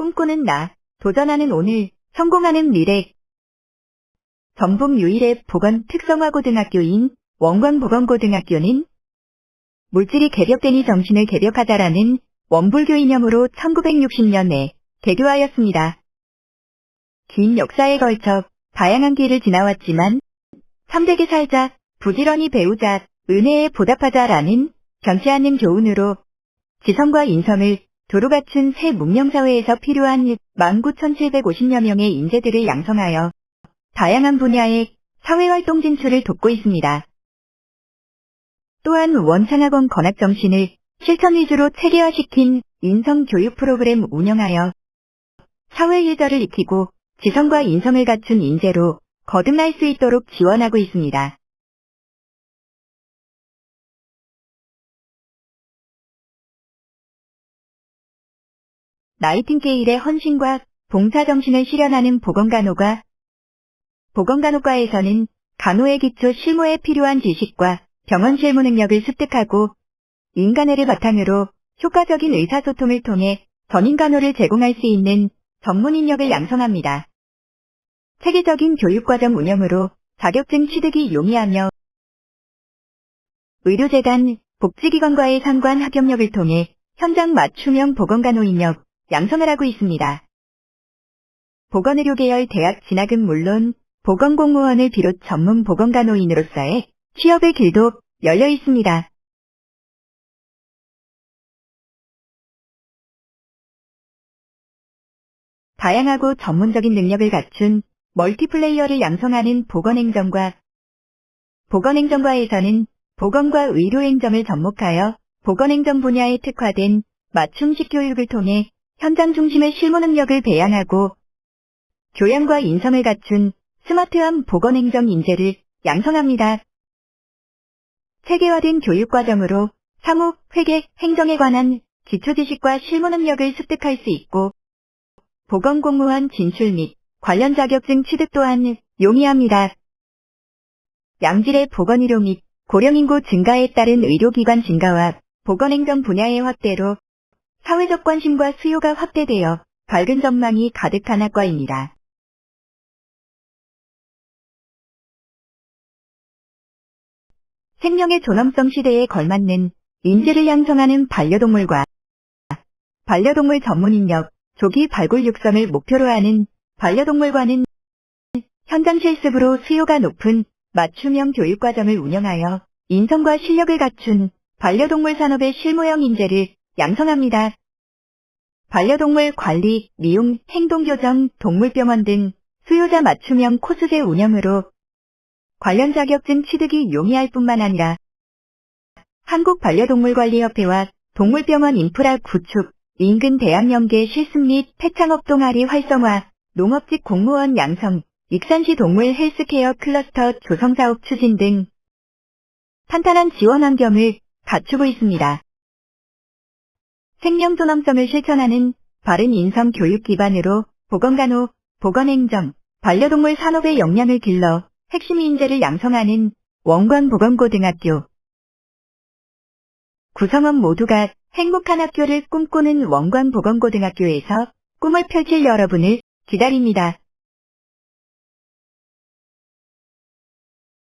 꿈꾸는 나, 도전하는 오늘, 성공하는 미래. 전북 유일의 보건 특성화고등학교인 원광보건고등학교는 물질이 개벽되니 정신을 개벽하자라는 원불교 이념으로 1960년에 개교하였습니다. 긴 역사에 걸쳐 다양한 길을 지나왔지만 참되게 살자, 부지런히 배우자, 은혜에 보답하자라는 변치 않는 교훈으로 지성과 인성을 도로 갖춘 새 문명사회에서 필요한 19,750여 명의 인재들을 양성하여 다양한 분야의 사회활동 진출을 돕고 있습니다. 또한 원창학원 건학정신을 실천 위주로 체계화시킨 인성교육 프로그램 운영하여 사회 일절을 익히고 지성과 인성을 갖춘 인재로 거듭날 수 있도록 지원하고 있습니다. 나이팅게일의 헌신과 봉사정신을 실현하는 보건간호가 보건간호과에서는 간호의 기초 실무에 필요한 지식과 병원 실무 능력을 습득하고 인간애를 바탕으로 효과적인 의사소통을 통해 전인 간호를 제공할 수 있는 전문 인력을 양성합니다. 체계적인 교육과정 운영으로 자격증 취득이 용이하며 의료재단, 복지기관과의 상관 합격력을 통해 현장 맞춤형 보건간호 인력 양성을 하고 있습니다. 보건의료 계열 대학 진학은 물론 보건공무원을 비롯 전문 보건간호인으로서의 취업의 길도 열려 있습니다. 다양하고 전문적인 능력을 갖춘 멀티플레이어를 양성하는 보건행정과 보건행정과에서는 보건과 의료행정을 접목하여 보건행정 분야에 특화된 맞춤식 교육을 통해 현장 중심의 실무 능력을 배양하고 교양과 인성을 갖춘 스마트한 보건행정 인재를 양성합니다. 체계화된 교육과정으로 사무, 회계, 행정에 관한 기초지식과 실무 능력을 습득할 수 있고 보건공무원 진출 및 관련 자격증 취득 또한 용이합니다. 양질의 보건의료 및 고령인구 증가에 따른 의료기관 증가와 보건행정 분야의 확대로 사회적 관심과 수요가 확대되어 밝은 전망이 가득한 학과입니다. 생명의 존엄성 시대에 걸맞는 인재를 양성하는 반려동물과 반려동물 전문 인력, 조기 발굴 육성을 목표로 하는 반려동물과는 현장 실습으로 수요가 높은 맞춤형 교육과정을 운영하여 인성과 실력을 갖춘 반려동물 산업의 실무형 인재를 양성합니다. 반려동물 관리, 미용, 행동교정, 동물병원 등 수요자 맞춤형 코스제 운영으로 관련 자격증 취득이 용이할 뿐만 아니라 한국반려동물관리협회와 동물병원 인프라 구축, 인근 대학연계 실습 및 폐창업 동아리 활성화, 농업직 공무원 양성, 익산시 동물 헬스케어 클러스터 조성 사업 추진 등 탄탄한 지원 환경을 갖추고 있습니다. 생명 존엄성을 실천하는 바른 인성 교육 기반으로 보건간호, 보건행정, 반려동물 산업의 역량을 길러 핵심 인재를 양성하는 원광보건고등학교. 구성원 모두가 행복한 학교를 꿈꾸는 원광보건고등학교에서 꿈을 펼칠 여러분을 기다립니다.